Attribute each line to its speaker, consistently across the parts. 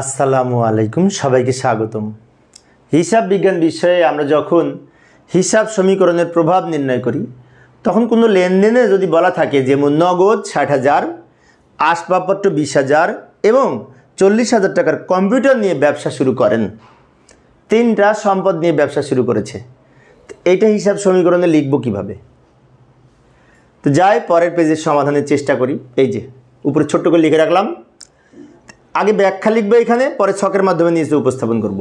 Speaker 1: আসসালামু আলাইকুম, সবাইকে স্বাগতম। হিসাব বিজ্ঞান বিষয়ে আমরা যখন হিসাব সমীকরণের প্রভাব নির্ণয় করি, তখন কোনো লেনদেনে যদি বলা থাকে যেমন নগদ ষাট হাজার, আসবাবপত্র বিশ হাজার এবং চল্লিশ হাজার টাকার কম্পিউটার নিয়ে ব্যবসা শুরু করেন, তিনটা সম্পদ নিয়ে ব্যবসা শুরু করেছে, তো এইটা হিসাব সমীকরণে লিখব কীভাবে? তো যাই, পরের পেজের সমাধানের চেষ্টা করি। এই যে, উপরে ছোট্ট করে লিখে রাখলাম। আগে ব্যাখ্যা লিখবে এখানে, পরে ছকের মাধ্যমে নিচে উপস্থাপন করব।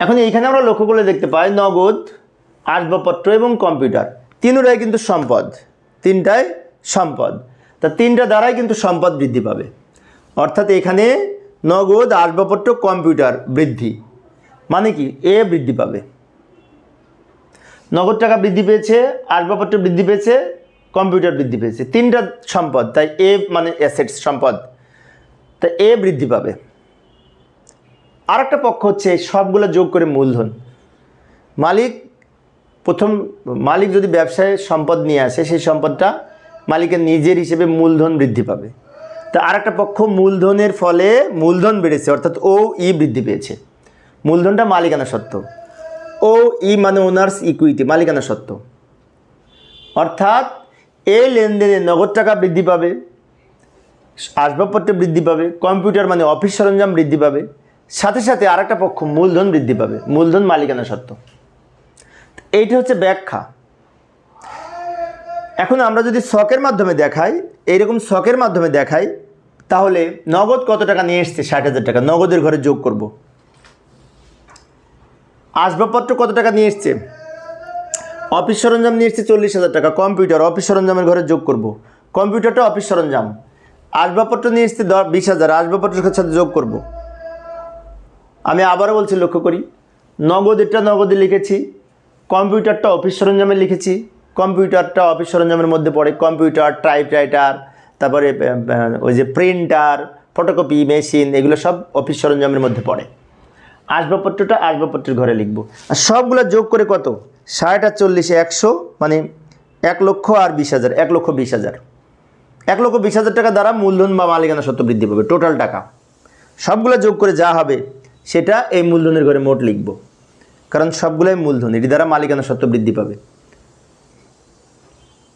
Speaker 1: এখন এইখানে আমরা লক্ষ্য করলে দেখতে পাই নগদ, আসবাবপত্র এবং কম্পিউটার। তিনটাই কিন্তু সম্পদ। তিনটায় সম্পদ। তা তিনটা দ্বারাই কিন্তু সম্পদ বৃদ্ধি পাবে। অর্থাৎ এখানে নগদ, আসবাবপত্র, কম্পিউটার বৃদ্ধি। মানে কি? এ বৃদ্ধি পাবে। নগদ টাকা বৃদ্ধি পেয়েছে, আসবাবপত্র বৃদ্ধি পেয়েছে, কম্পিউটার বৃদ্ধি পেয়েছে। তিনটা সম্পদ। তাই এ মানে অ্যাসেটস সম্পদ। তা এ বৃদ্ধি পাবে। আর একটা পক্ষ হচ্ছে সবগুলো যোগ করে মূলধন। মালিক প্রথম, মালিক যদি ব্যবসায় সম্পদ নিয়ে আসে, সেই সম্পদটা মালিকের নিজের হিসেবে মূলধন বৃদ্ধি পাবে। তা আর একটা পক্ষ মূলধনের ফলে মূলধন বেড়েছে, অর্থাৎ ও, ই বৃদ্ধি পেয়েছে। মূলধনটা মালিকানা সত্ত্ব। ও, ই মানে ওনার্স ইকুইটি, মালিকানা সত্ত্ব। অর্থাৎ এই লেনদেনে নগদ টাকা বৃদ্ধি পাবে। আসবাবপত্র বৃদ্ধি পাবে কম্পিউটার মানে অফিস সরঞ্জাম বৃদ্ধি পাবে, সাথে সাথে আরেকটা পক্ষ মূলধন বৃদ্ধি পাবে, মূলধন মালিকানা সত্ত্ব। এইটা হচ্ছে ব্যাখ্যা। এখন আমরা যদি শখের মাধ্যমে দেখাই, এইরকম শখের মাধ্যমে দেখাই, তাহলে নগদ কত টাকা নিয়ে এসছে? ষাট হাজার টাকা। নগদের ঘরে যোগ করব। আসবাবপত্র কত টাকা নিয়ে এসছে? অফিস সরঞ্জাম নিয়ে এসছে চল্লিশ হাজার টাকা। কম্পিউটার, অফিস সরঞ্জামের ঘরে যোগ করব। কম্পিউটারটা অফিস সরঞ্জাম। আসবাবপত্র নিয়ে এসছে বিশ হাজার, আসবাবপত্রের সাথে যোগ করব। আমি আবারও বলছি, লক্ষ্য করি, নগদেরটা নগদে লিখেছি, কম্পিউটারটা অফিস সরঞ্জামে লিখেছি, কম্পিউটারটা অফিস সরঞ্জামের মধ্যে পড়ে, কম্পিউটার টাইপরাইটার তারপরে ওই যে প্রিন্টার ফটোকপি মেশিন এগুলো সব অফিস সরঞ্জামের মধ্যে পড়ে। আসবাবপত্রটা আসবাবপত্রের ঘরে লিখব। আর সবগুলো যোগ করে কত? ষাট আর চল্লিশে একশো মানে এক লক্ষ আর বিশ হাজার, এক লক্ষ বিশ হাজার। এক লক্ষ বিশ হাজার টাকা দ্বারা মূলধন বা মালিকানা সত্ত্ব বৃদ্ধি পাবে টোটাল টাকা। সবগুলো যোগ করে যা হবে, সেটা এই মূলধনের ঘরে মোট লিখব। কারণ সবগুলোই মূলধন, এটি দ্বারা মালিকানা সত্ত্ব বৃদ্ধি পাবে।